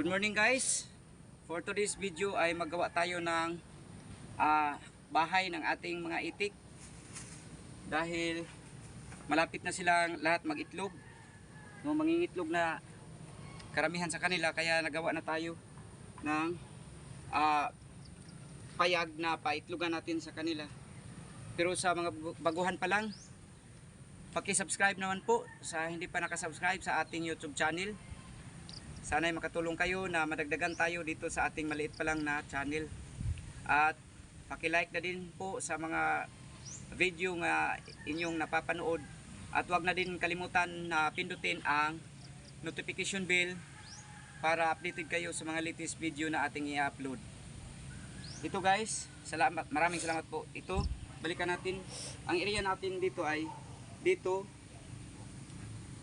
Good morning guys. For today's video ay magawa tayo ng ah, bahay ng ating mga itik. Dahil malapit na silang lahat mag-itlog. No, mangingitlog na karamihan sa kanila kaya nagawa na tayo ng ah, payag na paitlogan natin sa kanila. Pero sa mga baguhan pa lang, paki-subscribe naman po sa hindi pa nakasubscribe sa ating YouTube channel. Sana'y makatulong kayo na madagdagan tayo dito sa ating maliit pa lang na channel. At paki-like na din po sa mga video nga inyong napapanood. At huwag na din kalimutan na pindutin ang notification bell para updated kayo sa mga latest video na ating i-upload. Ito guys, salamat, maraming salamat po. Ito, balikan natin. Ang area natin dito ay dito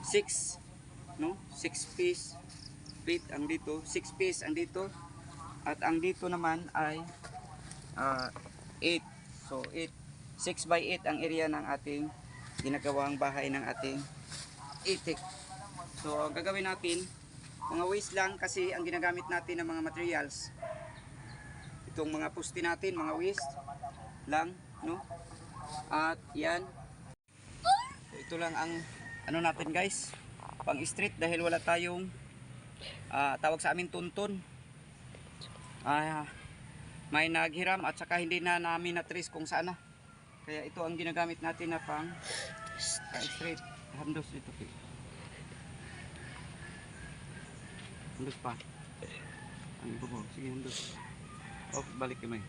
6 no 6 piece feet ang dito 6 piece ang dito. At ang dito naman ay 8 so 8 6 by 8 ang area ng ating ginagawang bahay ng ating itik. So ang gagawin natin mga waste lang kasi ang ginagamit natin ng mga materials. Itong mga pusti natin mga waste lang no? At yan. Ito lang ang ano natin guys pang street dahil wala tayong ah, tawag sa amin tuntun. Ah, may naghiram at saka hindi na namin na-trace kung saan na. Kaya ito ang ginagamit natin na pang pang street handos dito Pi. handos pa. Ang bubo sige handos oh balik kamay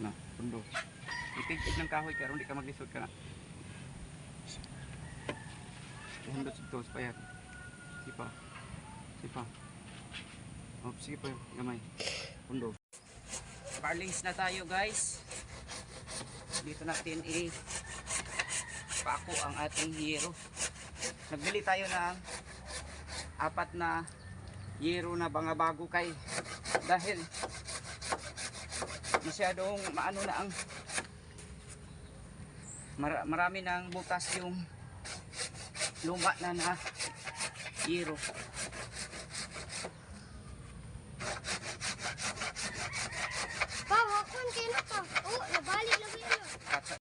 na pundo itigtig ng kahoy kaya hindi ka maglisod ka na. Hundot ito, payat. Sige pa. Sige pa. Oh, sige pa, gamay. Pundo. Parlings na tayo guys. Dito natin i pako ang ating hero. Nagbili tayo ng apat na hero na mga bago kay dahil masyadong maano na ang mara- marami ng butas yung luma na na hero. Pa, wakon kayo na pa. Oh, nabalik lagi ano. At-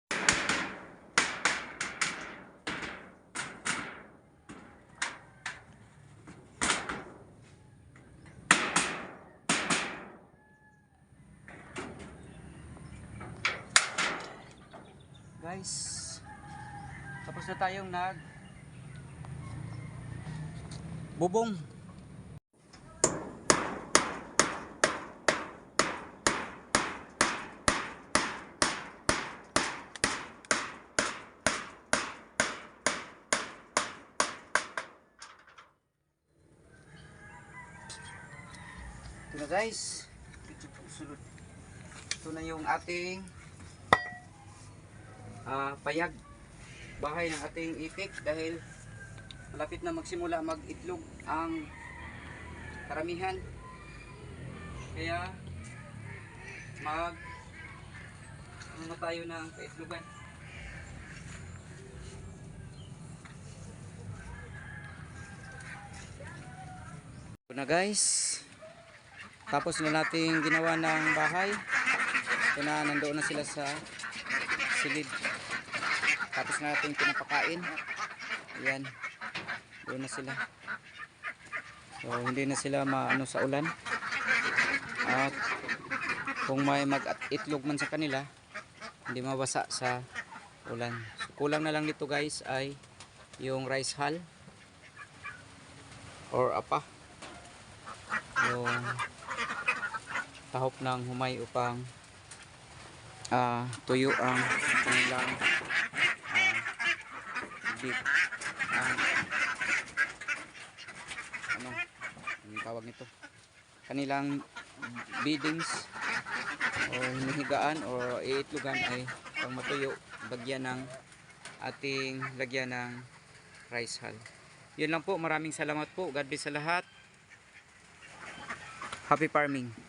Guys, tapos na tayong nag bubong. Ito na guys. Ito na yung ating ah, payag bahay ng ating itik dahil malapit na magsimula mag-itlog ang karamihan. Kaya mag ano na tayo ng kaitlogan. Na guys. Tapos na natin ginawa ng bahay. Ito na, nandoon na sila sa silid. Tapos na natin pinapakain. Ayan. Doon na sila. So, hindi na sila maano sa ulan. At kung may mag-itlog man sa kanila, hindi mabasa sa ulan. So, kulang na lang dito guys ay yung rice hull or apa yung tahop ng humay upang ah, tuyo ang kanilang ah, big ang ano? Ang tawag nito? Kanilang beddings o hinihigaan o iitlugan ay pang matuyo bagyan ng ating lagyan ng rice hull. Yun lang po. Maraming salamat po. God bless sa lahat. Happy farming